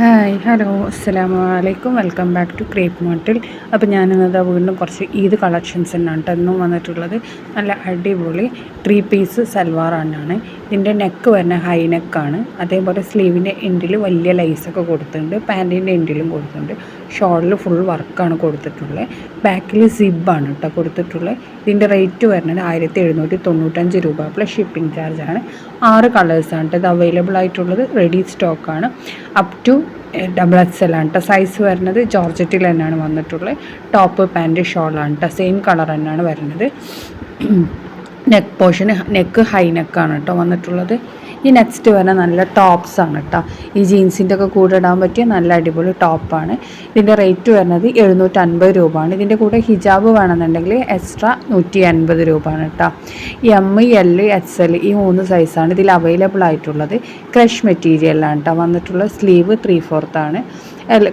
Hi hello അസ്സാം വലൈക്കും welcome back to ക്രേപ്പ് മോട്ടിൽ. അപ്പോൾ ഞാനിന്നത് വീണ്ടും കുറച്ച് ഈദ് കളക്ഷൻസ് തന്നെയാണ് ഇന്നും വന്നിട്ടുള്ളത്. നല്ല അടിപൊളി ത്രീ പീസ് സൽവാർ സൽവാറാണ് ഇതിന്റെ നെക്ക് വരുന്ന ഹൈ നെക്കാണ് അതേപോലെ സ്ലീവിന്റെ എൻഡിൽ വലിയ ലൈസൊക്കെ കൊടുത്തിട്ടുണ്ട്. പാന്റിന്റെ എൻഡിലും കൊടുത്തിട്ടുണ്ട്. ഷോളിൽ ഫുൾ വർക്കാണ് കൊടുത്തിട്ടുള്ളത്. ബാക്കിൽ സിബാണ് കേട്ടോ കൊടുത്തിട്ടുള്ളത്. ഇതിന്റെ റേറ്റ് വരുന്നത് ആയിരത്തി എഴുന്നൂറ്റി തൊണ്ണൂറ്റഞ്ച് രൂപ. പ്ലസ് ഷിപ്പിംഗ് ചാർജാണ് ആറ് കളേഴ്സാണ് ഇത് അവൈലബിൾ ആയിട്ടുള്ളത്. റെഡി സ്റ്റോക്കാണ് up to double X L ആണ് കേട്ടോ സൈസ് വരുന്നത് ജോർജറ്റിൽ തന്നെയാണ് വന്നിട്ടുള്ളത്. ടോപ്പ് പാന്റ് ഷോളാണ് കേട്ടോ സെയിം കളർ തന്നെയാണ് വരുന്നത്. നെക്ക് പോർഷന് നെക്ക് ഹൈ നെക്കാണ് കേട്ടോ വന്നിട്ടുള്ളത്. ഈ നെക്സ്റ്റ് വരുന്ന നല്ല ടോപ്സ് ആണ് കേട്ടോ ഈ ജീൻസിന്റെ ഒക്കെ കൂടെ ഇടാൻ പറ്റിയ നല്ല അടിപൊളി ടോപ്പാണ് ഇതിന്റെ റേറ്റ് വരുന്നത് എഴുന്നൂറ്റൻപത് രൂപയാണ്. ഇതിന്റെ കൂടെ ഹിജാബ് വേണമെന്നുണ്ടെങ്കിൽ എക്സ്ട്രാ നൂറ്റി അൻപത് രൂപയാണ് കേട്ടോ എം എൽ എക്സ് എൽ ഈ മൂന്ന് സൈസാണ് ഇതിൽ അവൈലബിൾ ആയിട്ടുള്ളത്. ക്രഷ് മെറ്റീരിയലാണ് കേട്ടോ വന്നിട്ടുള്ള സ്ലീവ് ത്രീ ഫോർത്താണ്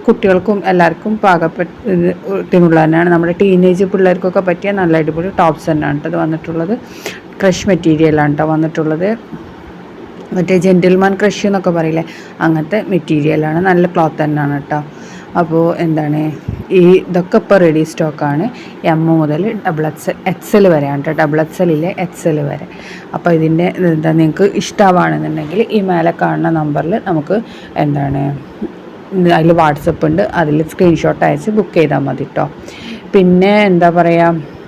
കുട്ടികൾക്കും എല്ലാവർക്കും പാകപ്പെട്ടുള്ളത് തന്നെയാണ് നമ്മുടെ ടീനേജ് പിള്ളേർക്കൊക്കെ പറ്റിയ നല്ല അടിപൊളി ടോപ്സ് തന്നെയാണ് കേട്ടോ ഇത് വന്നിട്ടുള്ളത്. ക്രഷ് മെറ്റീരിയലാണ് കേട്ടോ വന്നിട്ടുള്ളത്. മറ്റേ ജെന്റിൽമാൻ ക്രഷ് എന്നൊക്കെ പറയില്ലേ? അങ്ങനത്തെ മെറ്റീരിയലാണ് നല്ല ക്ലോത്ത് തന്നെയാണ് കേട്ടോ. അപ്പോൾ എന്താണ്? ഈ ഇതൊക്കെ ഇപ്പോൾ റെഡി സ്റ്റോക്കാണ് എം മുതൽ ഡബിൾ എക്സ് എക്സ് എൽ വരെയാണ് കേട്ടോ. ഡബിൾ എക്സ് എല്ലിലെ എക്സ് എൽ വരെ. അപ്പോൾ ഇതിന്റെ എന്താ നിങ്ങൾക്ക് ഇഷ്ടമാണെന്നുണ്ടെങ്കിൽ ഈ മേലെ കാണുന്ന നമ്പറിൽ നമുക്ക് എന്താണ്? അതിൽ വാട്സപ്പ് ഉണ്ട്. അതിൽ സ്ക്രീൻഷോട്ട് അയച്ച് ബുക്ക് ചെയ്താൽ മതി കേട്ടോ പിന്നെ എന്താ പറയുക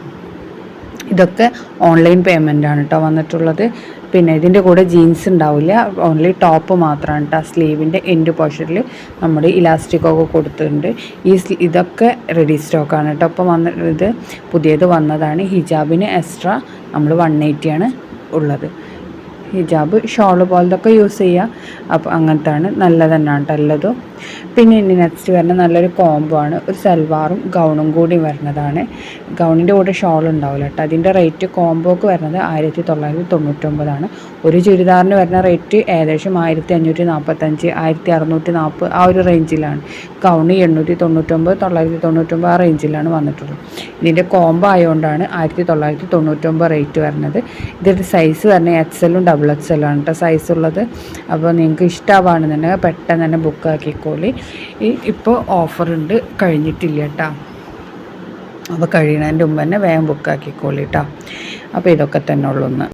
ഇതൊക്കെ ഓൺലൈൻ പേയ്മെന്റ് ആണ് കേട്ടോ വന്നിട്ടുള്ളത്. പിന്നെ ഇതിന്റെ കൂടെ ജീൻസ് ഉണ്ടാവില്ല. ഓൺലി ടോപ്പ് മാത്രമാണ് കേട്ടോ സ്ലീവിന്റെ എൻഡ് പോർഷനിൽ നമ്മുടെ ഇലാസ്റ്റിക്കൊക്കെ കൊടുത്തിട്ടുണ്ട്. ഈ ഇതൊക്കെ റെഡി സ്റ്റോക്കാണ് കേട്ടോ അപ്പോൾ വന്ന ഇത് പുതിയത് വന്നതാണ്. ഹിജാബിന് എക്സ്ട്രാ നമ്മൾ വൺ എയ്റ്റിയാണ് ഉള്ളത്. ഹിജാബ് ഷോൾ പോലതൊക്കെ യൂസ് ചെയ്യുക അപ്പോൾ അങ്ങനത്താണ് നല്ലത് തന്നെയാണ് ഉള്ളതും പിന്നെ ഇനി നെക്സ്റ്റ് വരുന്ന നല്ലൊരു കോംബോ ആണ്. ഒരു സൽവാറും ഗൗണും കൂടി വരുന്നതാണ്. ഗൗണിന്റെ കൂടെ ഷോൾ ഉണ്ടാവില്ല കേട്ടോ അതിന്റെ റേറ്റ് കോംബോക്ക് വരുന്നത് ആയിരത്തി തൊള്ളായിരത്തി തൊണ്ണൂറ്റൊമ്പതാണ് ഒരു ചുരിദാറിന് വരുന്ന റേറ്റ് ഏകദേശം ആയിരത്തി അഞ്ഞൂറ്റി നാൽപ്പത്തഞ്ച് ആയിരത്തി അറുന്നൂറ്റി നാൽപ്പത് ആ ഒരു റേഞ്ചിലാണ് ഗൗണ് എണ്ണൂറ്റി തൊണ്ണൂറ്റൊമ്പത് തൊള്ളായിരത്തി തൊണ്ണൂറ്റൊമ്പത് ആ റേഞ്ചിലാണ് വന്നിട്ടുള്ളത്. ഇതിന്റെ കോംബോ ആയതുകൊണ്ടാണ് ആയിരത്തി തൊള്ളായിരത്തി തൊണ്ണൂറ്റൊമ്പത് റേറ്റ് വരുന്നത്. ഇതിന്റെ സൈസ് വരുന്നത് എക്സലും ഡബിൾ എക്സലും ആണ് കേട്ടോ സൈസ് ഉള്ളത്. അപ്പോൾ നിങ്ങൾക്ക് ഇഷ്ടമാണെന്നുണ്ടെങ്കിൽ പെട്ടെന്ന് തന്നെ ബുക്ക് ആക്കിക്കോളി. ഇപ്പോൾ ഓഫറുണ്ട് കഴിഞ്ഞിട്ടില്ല കേട്ടോ. അപ്പോൾ കഴിയണതിന്റെ മുമ്പ് തന്നെ വേഗം ബുക്ക് ആക്കിക്കോളി കേട്ടോ. അപ്പോൾ ഇതൊക്കെ തന്നെ ഉള്ളൂ ഒന്ന്.